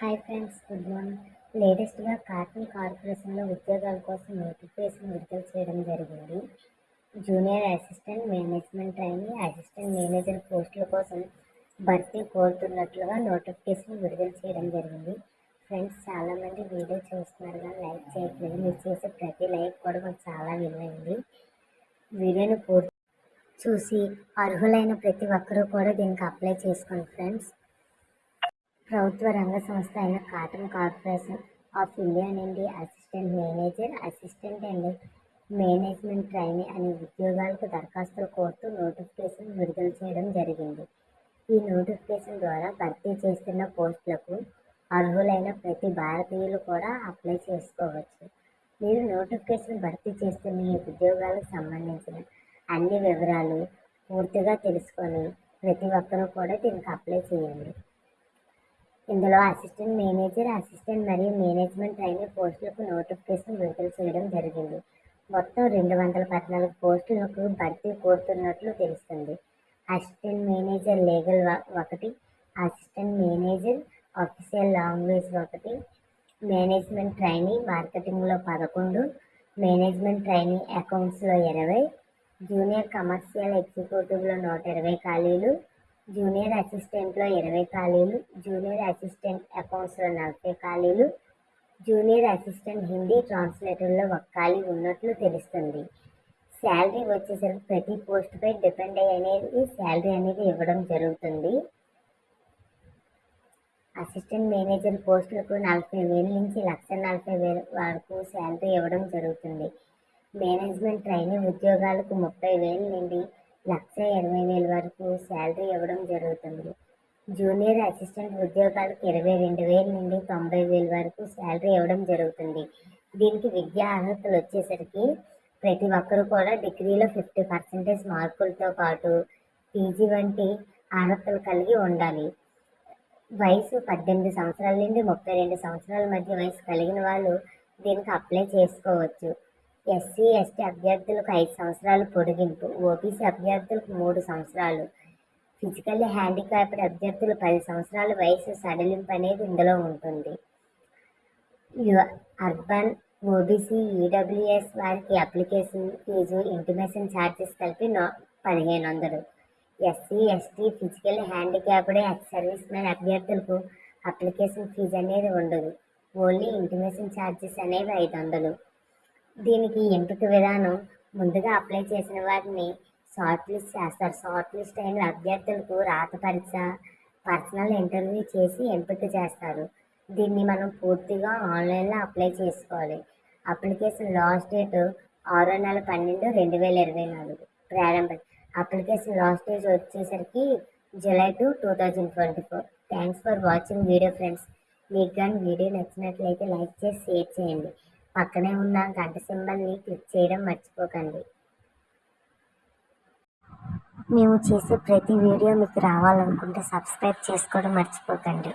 Hi friends good morning. లేటెస్ట్గా cotton కార్పొరేషన్లో ఉద్యోగాల కోసం నోటిఫికేషన్ విడుదల చేయడం జరిగింది. Junior assistant management training assistant manager పోస్టుల కోసం భర్తీ కోరుతున్నట్లుగా నోటిఫికేషన్ విడుదల చేయడం జరిగింది. ఫ్రెండ్స్ చాలామంది వీడియో చూస్తున్నారు కానీ లైక్ చేయట్లేదు. మీరు చేసే ప్రతి లైక్ కూడా మాకు చాలా విలువైంది. వీడియోని పూర్తి చూసి అర్హులైన ప్రతి ఒక్కరూ కూడా దీనికి అప్లై చేసుకోండి ఫ్రెండ్స్. ప్రభుత్వ రంగ సంస్థ అయిన కాటన్ కార్పొరేషన్ ఆఫ్ ఇండియా నుండి assistant manager assistant and management trainee అనే ఉద్యోగాలకు దరఖాస్తులు కోరుతూ నోటిఫికేషన్ విడుదల చేయడం జరిగింది. ఈ నోటిఫికేషన్ ద్వారా భర్తీ చేస్తున్న పోస్టులకు అర్హులైన ప్రతి భారతీయులు కూడా అప్లై చేసుకోవచ్చు. మీరు నోటిఫికేషన్ భర్తీ చేస్తున్న ఈ ఉద్యోగాలకు సంబంధించిన అన్ని వివరాలు పూర్తిగా తెలుసుకొని ప్రతి ఒక్కరూ కూడా దీనికి అప్లై చేయండి. ఇందులో అసిస్టెంట్ మేనేజర్ అసిస్టెంట్ మరియు మేనేజ్మెంట్ ట్రైనీ పోస్టులకు నోటిఫికేషన్ విడుదల చేయడం జరిగింది. మొత్తం రెండు వందల పద్నాలుగు పోస్టులకు భర్తీ కోరుతున్నట్లు తెలుస్తుంది. అసిస్టెంట్ మేనేజర్ లీగల్ ఒకటి అసిస్టెంట్ మేనేజర్ అఫీషియల్ లాంగ్వేజ్ ఒకటి మేనేజ్మెంట్ ట్రైనీ మార్కెటింగ్లో పదకొండు మేనేజ్మెంట్ ట్రైనీ అకౌంట్స్లో ఇరవై జూనియర్ కమర్షియల్ ఎగ్జిక్యూటివ్లో నూట ఇరవై ఖాళీలు జూనియర్ అసిస్టెంట్లో ఇరవై ఖాళీలు జూనియర్ అసిస్టెంట్ అకౌంట్స్లో నలభై ఖాళీలు జూనియర్ అసిస్టెంట్ హిందీ ట్రాన్స్లేటర్లో ఒక ఖాళీ ఉన్నట్లు తెలుస్తుంది. శాలరీ వచ్చేసరికి ప్రతి పోస్ట్పై డిపెండ్ అయ్యి అనేది శాలరీ అనేది ఇవ్వడం జరుగుతుంది. అసిస్టెంట్ మేనేజర్ పోస్టులకు నలభై వేల నుంచి లక్ష నలభై వేల వరకు శాలరీ ఇవ్వడం జరుగుతుంది. మేనేజ్మెంట్ ట్రైనింగ్ ఉద్యోగాలకు ముప్పై వేల నుండి లక్ష ఇరవై వేల వరకు శాలరీ ఇవ్వడం జరుగుతుంది. జూనియర్ అసిస్టెంట్ ఉద్యోగాలకు ఇరవై రెండు వేల నుండి తొంభై వేల వరకు శాలరీ ఇవ్వడం జరుగుతుంది. దీనికి విద్యా అర్హతలు వచ్చేసరికి ప్రతి ఒక్కరు కూడా డిగ్రీలో ఫిఫ్టీ పర్సెంటేజ్ మార్కులతో పాటు పీజీ వంటి అర్హతలు కలిగి ఉండాలి. వయసు పద్దెనిమిది సంవత్సరాల నుండి ముప్పై రెండు సంవత్సరాల మధ్య వయసు కలిగిన వాళ్ళు దీనికి అప్లై చేసుకోవచ్చు. ఎస్సీ ఎస్టీ అభ్యర్థులకు ఐదు సంవత్సరాలు పొడిగింపు ఓబీసీ అభ్యర్థులకు మూడు సంవత్సరాలు ఫిజికల్లీ హ్యాండిక్యాప్డ్ అభ్యర్థులు పది సంవత్సరాల వయసు సడలింపు అనేది ఇందులో ఉంటుంది. అర్బన్ ఓబీసీ ఈడబ్ల్యూఎస్ వారికి అప్లికేషన్ ఫీజు ఇంటిమేషన్ ఛార్జెస్ కలిపి నో పదిహేను వందలు. SC ST physical handicapped ex service man అభ్యర్థులకు అప్లికేషన్ ఫీజు అనేది ఉండదు. ఓన్లీ ఇంటిమేషన్ ఛార్జెస్ అనేవి ఐదు వందలు. దీనికి ఎంపిక విధానం? ముందుగా అప్లై చేసిన వారిని షార్ట్ లిస్ట్ చేస్తారు. షార్ట్ లిస్ట్ అయిన అభ్యర్థులకు రాత పరీక్ష పర్సనల్ ఇంటర్వ్యూ చేసి ఎంపిక చేస్తారు. దీన్ని మనం పూర్తిగా ఆన్లైన్లో అప్లై చేసుకోవాలి. అప్లికేషన్ లాస్ట్ డేట్ ఆరో నెల పన్నెండు రెండు వేల ఇరవై నాలుగు ప్రారంభం. అప్లికేషన్ లాస్ట్ డేట్ వచ్చేసరికి July two two thousand twenty four thanks for watching video friends మీకు కానీ వీడియో నచ్చినట్లయితే లైక్ చేసి షేర్ చేయండి. పక్కనే ఉన్న గంట సింబల్ని క్లిక్ చేయడం మర్చిపోకండి. మేము చేసే ప్రతి వీడియో మీకు రావాలనుకుంటే సబ్స్క్రైబ్ చేసుకోవడం మర్చిపోకండి.